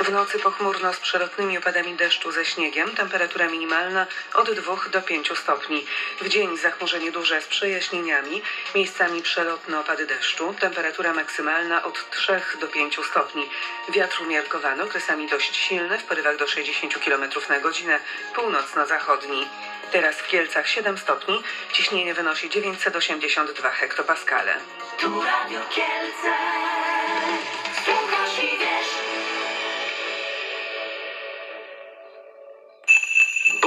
W nocy pochmurno z przelotnymi opadami deszczu ze śniegiem, temperatura minimalna od 2 do 5 stopni. W dzień zachmurzenie duże z przejaśnieniami, miejscami przelotne opady deszczu, temperatura maksymalna od 3 do 5 stopni. Wiatr umiarkowany, okresami dość silny, w porywach do 60 km na godzinę, północno-zachodni. Teraz w Kielcach 7 stopni, ciśnienie wynosi 982 hektopaskale. Tu Radio Kielce.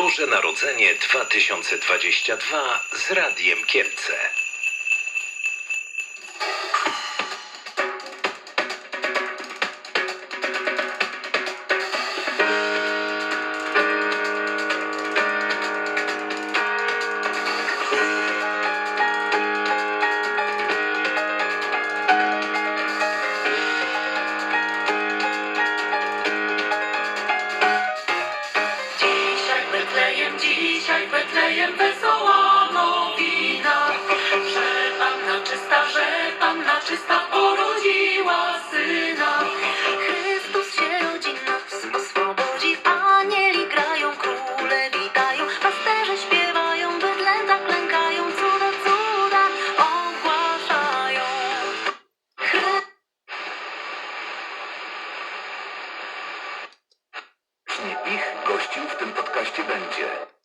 Boże Narodzenie 2022 z Radiem Kielce. Ich gościem w tym podcaście będzie.